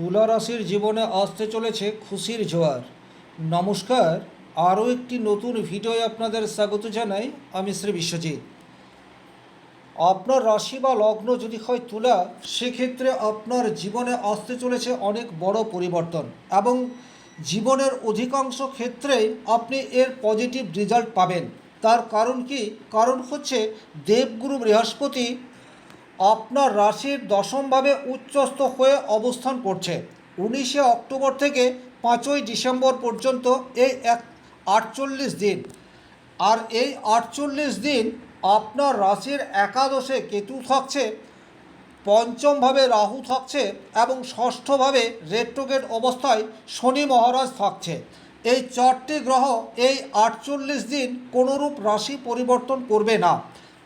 তুলা রাশির জীবনে আসতে চলেছে খুশির জোয়ার। নমস্কার, আরও একটি নতুন ভিডিওয় আপনাদের স্বাগত জানাই আমি শ্রী বিশ্বজিৎ। আপনার রাশি বা লগ্ন যদি হয় তুলা, সেক্ষেত্রে আপনার জীবনে আসতে চলেছে অনেক বড় পরিবর্তন এবং জীবনের অধিকাংশ ক্ষেত্রেই আপনি এর পজিটিভ রেজাল্ট পাবেন। তার কারণ কি? কারণ হচ্ছে দেবগুরু বৃহস্পতি আপনার রাশির দশমভাবে উচ্চস্থ হয়ে অবস্থান করছে। উনিশে অক্টোবর থেকে পাঁচই ডিসেম্বর পর্যন্ত এই এক আটচল্লিশ দিন। আর এই আটচল্লিশ দিন আপনার রাশির একাদশে কেতু থাকছে, পঞ্চমভাবে রাহু থাকছে এবং ষষ্ঠভাবে রেট্রোগেট অবস্থায় শনি মহারাজ থাকছে। এই চারটি গ্রহ এই আটচল্লিশ দিন কোনোরূপ রাশি পরিবর্তন করবে না।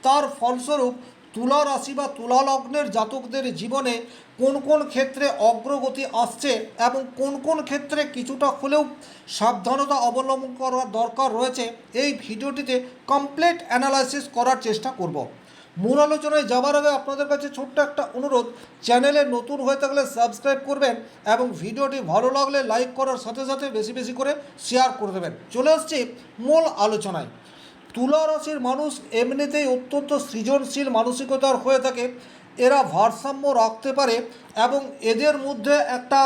তার ফলস্বরূপ তুলা রাশি বা তুলা লগ্নের জাতকদের জীবনে কোন কোন ক্ষেত্রে অগ্রগতি আসছে এবং কোন কোন ক্ষেত্রে কিছুটা হলেও সাবধানতা অবলম্বন করার দরকার রয়েছে, এই ভিডিওটিতে কমপ্লিট অ্যানালাইসিস করার চেষ্টা করব। মূল আলোচনায় যাবার আগে আপনাদের কাছে ছোট্ট একটা অনুরোধ, চ্যানেলে নতুন হয়ে থাকলে সাবস্ক্রাইব করবেন এবং ভিডিওটি ভালো লাগলে লাইক করার সাথে সাথে বেশি বেশি করে শেয়ার করে দেবেন। চলে আসছি মূল আলোচনায়। তুলা রাশির মানুষ এমনিতেই অত্যন্ত সৃজনশীল মানসিকতার হয়ে থাকে। এরা ভারসাম্য রাখতে পারে এবং এদের মধ্যে একটা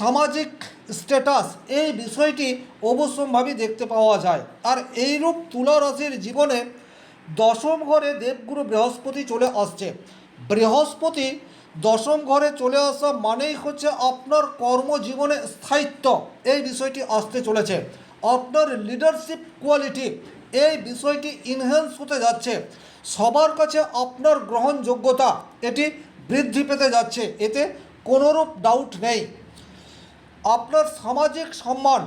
সামাজিক স্ট্যাটাস এই বিষয়টি অবশ্যম্ভাবী দেখতে পাওয়া যায়। আর এইরূপ তুলা রাশির জীবনে দশম ঘরে দেবগুরু বৃহস্পতি চলে আসছে। বৃহস্পতি দশম ঘরে চলে আসা মানেই হচ্ছে আপনার কর্মজীবনে স্থায়িত্ব। এই বিষয়টি আসতে চলেছে। আপনার লিডারশিপ কোয়ালিটি এই বিষয়টি ইনহ্যান্স হতে যাচ্ছে। সবার কাছে আপনার গ্রহণযোগ্যতা এটি বৃদ্ধি পেতে যাচ্ছে, এতে কোনোরূপ ডাউট নেই। আপনার সামাজিক সম্মান,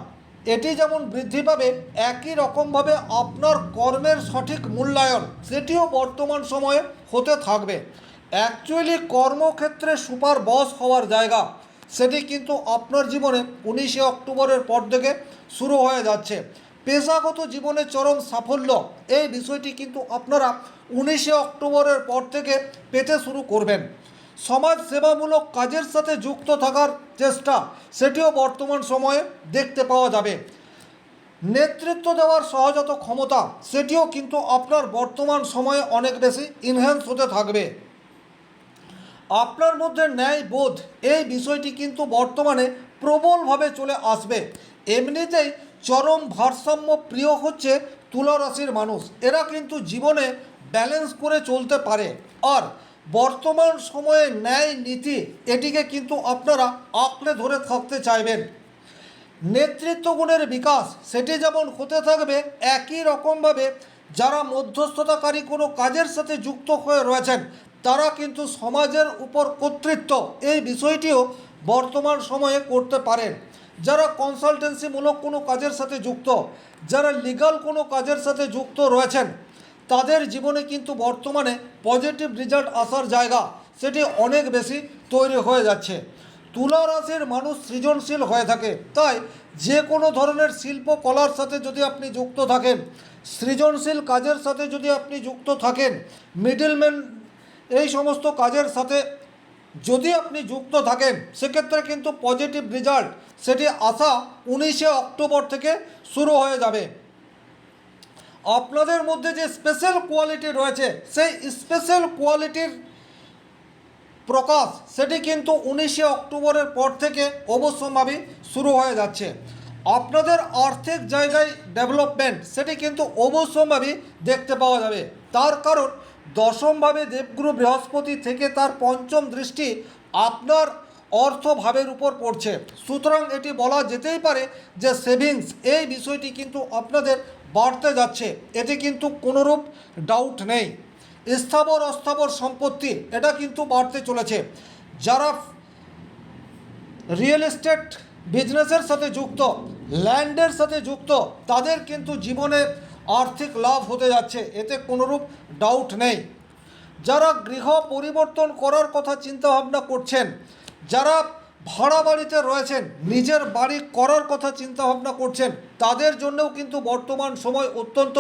এটি যেমন বৃদ্ধি পাবে, একই রকমভাবে আপনার কর্মের সঠিক মূল্যায়ন, সেটিও বর্তমান সময়ে হতে থাকবে। অ্যাকচুয়ালি কর্মক্ষেত্রে সুপার বস হওয়ার জায়গা, সেটি কিন্তু আপনার জীবনে উনিশে অক্টোবরের পর থেকে শুরু হয়ে যাচ্ছে। পেশাগত জীবনে চরম সাফল্য। এই বিষয়টি কিন্তু আপনারা উনিশে অক্টোবরের পর থেকে পেতে শুরু করবেন। সমাজ সেবামূলক কাজের সাথে যুক্ত থাকার চেষ্টা, সেটিও বর্তমান সময়ে দেখতে পাওয়া যাবে। নেতৃত্ব দেওয়ার সহজাত ক্ষমতা, সেটিও কিন্তু আপনার বর্তমান সময়ে অনেক বেশি ইনহ্যান্স হতে থাকবে। আপনার মধ্যে ন্যায় বোধ, এই বিষয়টি কিন্তু বর্তমানে প্রবলভাবে চলে আসবে। এমনিতেই চরম ভারসাম্য প্রিয় হচ্ছে তুলা রাশির মানুষ। এরা কিন্তু জীবনে ব্যালেন্স করে চলতে পারে। আর বর্তমান সময়ে ন্যায় নীতি এটিকে কিন্তু আপনারা আঁকড়ে ধরে থাকতে চাইবেন। নেতৃত্ব গুণের বিকাশ, সেটি যেমন হতে থাকবে, একই রকমভাবে যারা মধ্যস্থতাকারী কোনো কাজের সাথে যুক্ত হয়ে রয়েছেন, তারা কিন্তু সমাজের উপর কর্তৃত্ব। এই বিষয়টিও বর্তমান সময়ে করতে পারেন। যারা কনসালটেন্সিমূলক কোনো কাজের সাথে যুক্ত, যারা লিগাল কোনো কাজের সাথে যুক্ত রয়েছেন, তাদের জীবনে কিন্তু বর্তমানে পজিটিভ রেজাল্ট আসার জায়গা সেটি অনেক বেশি তৈরি হয়ে যাচ্ছে। তুলা রাশির মানুষ সৃজনশীল হয়ে থাকে, তাই যে কোনো ধরনের শিল্পকলার সাথে যদি আপনি যুক্ত থাকেন, সৃজনশীল কাজের সাথে যদি আপনি যুক্ত থাকেন মিডলম্যান এই সমস্ত কাজের সাথে যদি আপনি যুক্ত থাকেন, সেক্ষেত্রে কিন্তু পজিটিভ রেজাল্ট সেটি আসা উনিশে অক্টোবর থেকে শুরু হয়ে যাবে। আপনাদের মধ্যে যে স্পেশাল কোয়ালিটি রয়েছে, সেই স্পেশাল কোয়ালিটির প্রকাশ সেটি কিন্তু উনিশে অক্টোবরের পর থেকে অবশ্যম্ভাবী শুরু হয়ে যাচ্ছে। আপনাদের আর্থিক জায়গায় ডেভেলপমেন্ট সেটি কিন্তু অবশ্যম্ভাবী দেখতে পাওয়া যাবে। তার কারণ দশমভাবে দেবগুরু বৃহস্পতি থেকে তার পঞ্চম দৃষ্টি আপনার অর্থভাবের উপর পড়ছে। সুতরাং এটি বলা যেতেই পারে যে সেভিংস এই বিষয়টি কিন্তু আপনাদের বাড়তে যাচ্ছে। এতে কিন্তু কোনোরূপ ডাউট নেই। স্থাবর, অস্থাবর সম্পত্তি, এটা কিন্তু বাড়তে চলেছে। যারা রিয়েল এস্টেট বিজনেসের সাথে যুক্ত ল্যান্ডের সাথে যুক্ত, তাদের কিন্তু জীবনে আর্থিক লাভ হতে যাচ্ছে। এতে কোনোরূপ ডাউট নেই। যারা গৃহ পরিবর্তন করার কথা চিন্তাভাবনা করছেন যারা ভাড়া বাড়িতে রয়েছেন, নিজের বাড়ি করার কথা চিন্তা ভাবনা করছেন, তাদের জন্যও কিন্তু বর্তমান সময় অত্যন্ত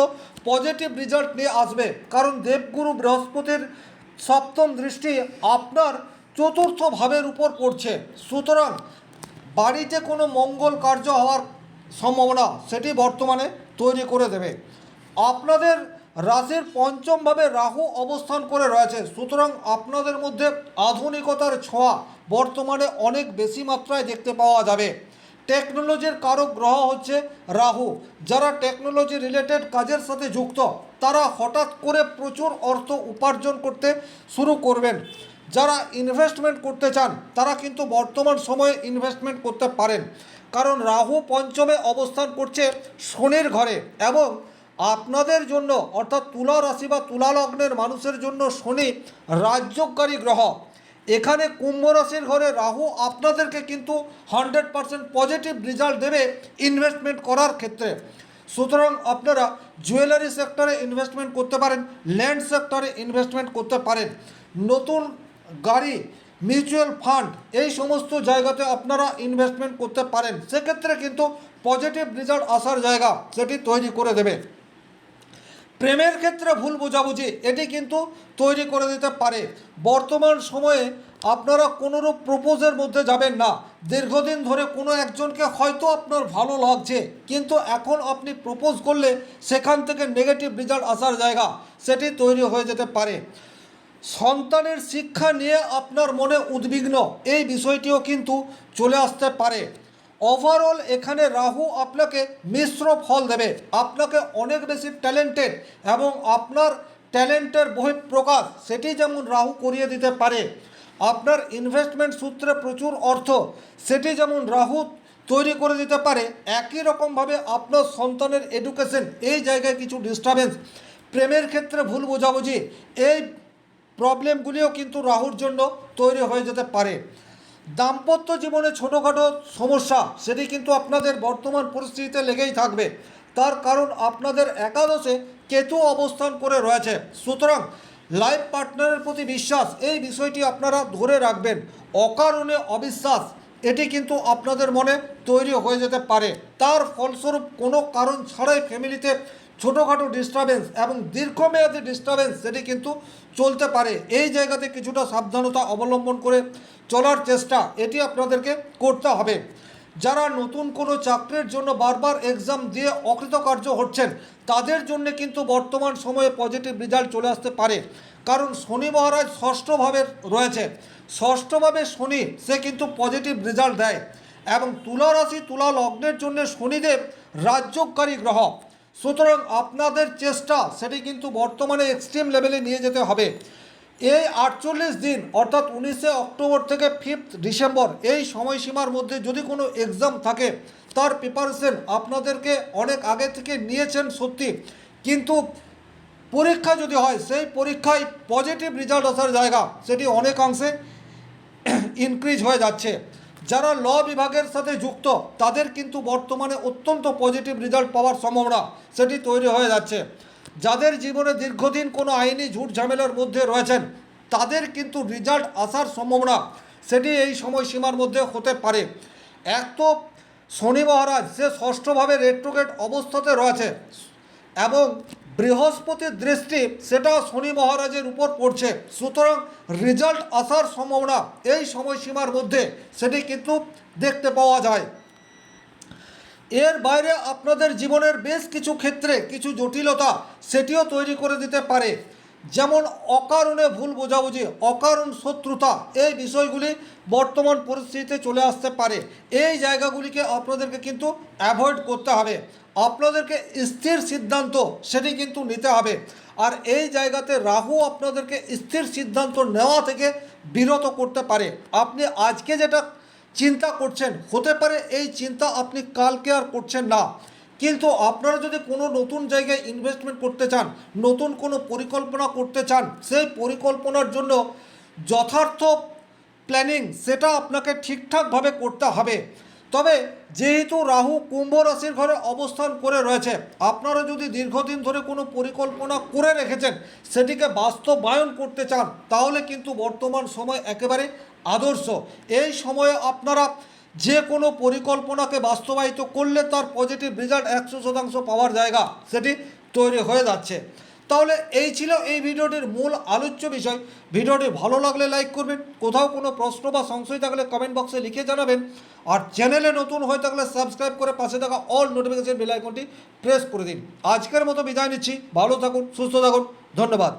পজিটিভ রেজাল্ট নিয়ে আসবে। কারণ দেবগুরু বৃহস্পতির সপ্তম দৃষ্টি আপনার চতুর্থ ভাবের উপর পড়ছে। সুতরাং বাড়িতে কোনো মঙ্গল কার্য হওয়ার সম্ভাবনা সেটি বর্তমানে তৈরি করে দেবে। আপনাদের রাশির পঞ্চমভাবে রাহু অবস্থান করে রয়েছে। সুতরাং আপনাদের মধ্যে আধুনিকতার ছোঁয়া বর্তমানে অনেক বেশি মাত্রায় দেখতে পাওয়া যাবে। টেকনোলজির কারক গ্রহ হচ্ছে রাহু। যারা টেকনোলজি রিলেটেড কাজের সাথে যুক্ত, তারা হঠাৎ করে প্রচুর অর্থ উপার্জন করতে শুরু করবেন। যারা ইনভেস্টমেন্ট করতে চান, তারা কিন্তু বর্তমান সময়ে ইনভেস্টমেন্ট করতে পারেন। কারণ রাহু পঞ্চমে অবস্থান করছে শনির ঘরে এবং আপনাদের জন্য, অর্থাৎ তুলা রাশি বা তুলা লগ্নের মানুষের জন্য শনি রাজ্যকারী গ্রহ। এখানে কুম্ভ রাশির ঘরে রাহু আপনাদেরকে কিন্তু হান্ড্রেড পারসেন্ট পজিটিভ রেজাল্ট দেবে ইনভেস্টমেন্ট করার ক্ষেত্রে। সুতরাং আপনারা জুয়েলারি সেক্টরে ইনভেস্টমেন্ট করতে পারেন, ল্যান্ড সেক্টরে ইনভেস্টমেন্ট করতে পারেন। নতুন গাড়ি, মিউচুয়াল ফান্ড, এই সমস্ত জায়গাতে আপনারা ইনভেস্টমেন্ট করতে পারেন। সেক্ষেত্রে কিন্তু পজিটিভ রেজাল্ট আসার জায়গা সেটি তৈরি করে দেবে। প্রেমের ক্ষেত্রে ভুল বোঝাবুঝি, এটি কিন্তু তৈরি করে দিতে পারে। বর্তমান সময়ে আপনারা কোনোরূপ প্রপোজের মধ্যে যাবেন না। দীর্ঘদিন ধরে কোনো একজনকে হয়তো আপনার ভালো লাগছে, কিন্তু এখন আপনি প্রপোজ করলে সেখান থেকে নেগেটিভ রেজাল্ট আসার জায়গা সেটি তৈরি হয়ে যেতে পারে। সন্তানের শিক্ষা নিয়ে আপনার মনে উদ্বিগ্ন, এই বিষয়টিও কিন্তু চলে আসতে পারে। ওভারঅল এখানে রাহু আপনাকে মিশ্র ফল দেবে। আপনাকে অনেক বেশি ট্যালেন্টেড এবং আপনার ট্যালেন্টের বহিঃপ্রকাশ, সেটি যেমন রাহু করিয়ে দিতে পারে। আপনার ইনভেস্টমেন্ট সূত্রে প্রচুর অর্থ, সেটি যেমন রাহু তৈরি করে দিতে পারে, একই রকমভাবে আপনার সন্তানের এডুকেশন এই জায়গায় কিছু ডিস্টারবেন্স প্রেমের ক্ষেত্রে ভুল বোঝাবুঝি, এই প্রবলেমগুলিও কিন্তু রাহুর জন্য তৈরি হয়ে যেতে পারে। দাম্পত্য জীবনে ছোটোখাটো সমস্যা, সেটি কিন্তু আপনাদের বর্তমান পরিস্থিতিতে লেগেই থাকবে। তার কারণ আপনাদের একাদশে কেতু অবস্থান করে রয়েছে। সুতরাং লাইফ পার্টনারের প্রতি বিশ্বাস, এই বিষয়টি আপনারা ধরে রাখবেন। অকারণে অবিশ্বাস, এটি কিন্তু আপনাদের মনে তৈরি হয়ে যেতে পারে। তার ফলস্বরূপ কোনো কারণ ছাড়াই ফ্যামিলিতে ছোটোখাটো ডিস্টারবেন্স এবং দীর্ঘমেয়াদী ডিস্টারবেন্স সেটি কিন্তু চলতে পারে। এই জায়গাতে কিছুটা সাবধানতা অবলম্বন করে চলার চেষ্টা এটি আপনাদেরকে করতে হবে। যারা নতুন কোনো চাকরির জন্য বারবার এক্সাম দিয়ে অকৃতকার্য হচ্ছেন, তাদের জন্য কিন্তু বর্তমান সময়ে পজিটিভ রেজাল্ট চলে আসতে পারে। কারণ শনি মহারাজ ষষ্ঠভাবে রয়েছে। ষষ্ঠভাবে শনি, সে কিন্তু পজিটিভ রেজাল্ট দেয় এবং তুলা রাশি, তুলা লগ্নের জন্য শনিদেব রাজ্যকারী গ্রহ। সুতরাং আপনাদের চেষ্টা সেটি কিন্তু বর্তমানে এক্সট্রিম লেভেলে নিয়ে যেতে হবে। এই আটচল্লিশ দিন, অর্থাৎ উনিশে অক্টোবর থেকে ফিফথ ডিসেম্বর, এই সময়সীমার মধ্যে যদি কোনো এক্সাম থাকে, তার প্রিপারেশন আপনাদেরকে অনেক আগে থেকে নিয়েছেন সত্যি। কিন্তু পরীক্ষা যদি হয়, সেই পরীক্ষায় পজিটিভ রেজাল্ট আসার জায়গা, সেটি অনেকাংশে ইনক্রিজ হয়ে যাচ্ছে। যারা ল বিভাগের সাথে যুক্ত, তাদের কিন্তু বর্তমানে অত্যন্ত পজিটিভ রেজাল্ট পাওয়ার সম্ভাবনা সেটি তৈরি হয়ে যাচ্ছে। যাদের জীবনে দীর্ঘদিন কোনো আইনি ঝুট ঝামেলার মধ্যে রয়েছেন, তাদের কিন্তু রেজাল্ট আসার সম্ভাবনা সেটি এই সময়সীমার মধ্যে হতে পারে। এক তো শনি মহারাজ সে ষষ্ঠভাবে রেট্রোগেট অবস্থাতে রয়েছে এবং বৃহস্পতির দৃষ্টি সেটা শনি মহারাজের উপর পড়ছে। সুতরাং রেজাল্ট আসার সম্ভাবনা এই সময়সীমার মধ্যে সেটি কিন্তু দেখতে পাওয়া যায়। এর বাইরে আপনাদের জীবনের বেশ কিছু ক্ষেত্রে কিছু জটিলতা সেটিও তৈরি করে দিতে পারে। যেমন অকারণে ভুল বোঝাবুঝি, অকারণ শত্রুতা, এই বিষয়গুলি বর্তমান পরিস্থিতিতে চলে আসতে পারে। এই জায়গাগুলিকে আপনাদেরকে কিন্তু অ্যাভয়েড করতে হবে। আপনাদেরকে স্থির সিদ্ধান্ত সেটি কিন্তু নিতে হবে। আর এই জায়গাতে রাহু আপনাদেরকে স্থির সিদ্ধান্ত নেওয়া থেকে বিরত করতে পারে। আপনি আজকে যেটা চিন্তা করছেন, হতে পারে এই চিন্তা আপনি কালকে আর করছেন না। কিন্তু আপনারা যদি কোনো নতুন জায়গায় ইনভেস্টমেন্ট করতে চান, নতুন কোনো পরিকল্পনা করতে চান, সেই পরিকল্পনার জন্য যথার্থ প্ল্যানিং সেটা আপনাকে ঠিকঠাকভাবে করতে হবে। তবে যেহেতু রাহু কুম্ভ রাশির ঘরে অবস্থান করে রয়েছে, আপনারা যদি দীর্ঘদিন ধরে কোনো পরিকল্পনা করে রেখেছেন, সেটিকে বাস্তবায়ন করতে চান, তাহলে কিন্তু বর্তমান সময় একেবারে আদর্শ। এই সময়ে আপনারা যে কোনো পরিকল্পনাকে বাস্তবায়িত করলে তার পজিটিভ রেজাল্ট একশো শতাংশ পাওয়ার জায়গা সেটি তৈরি হয়ে যাচ্ছে। তাহলে এই ছিল এই ভিডিওটির মূল আলোচ্য বিষয়। ভিডিওটি ভালো লাগলে লাইক করবেন, কোথাও কোনো প্রশ্ন বা সংশয় থাকলে কমেন্ট বক্সে লিখে জানাবেন। আর চ্যানেলে নতুন হয়ে থাকলে সাবস্ক্রাইব করে পাশে থাকা অল নোটিফিকেশন বেল আইকনটি প্রেস করে দিন। আজকের মতো বিদায় নিচ্ছি, ভালো থাকুন, সুস্থ থাকুন, ধন্যবাদ।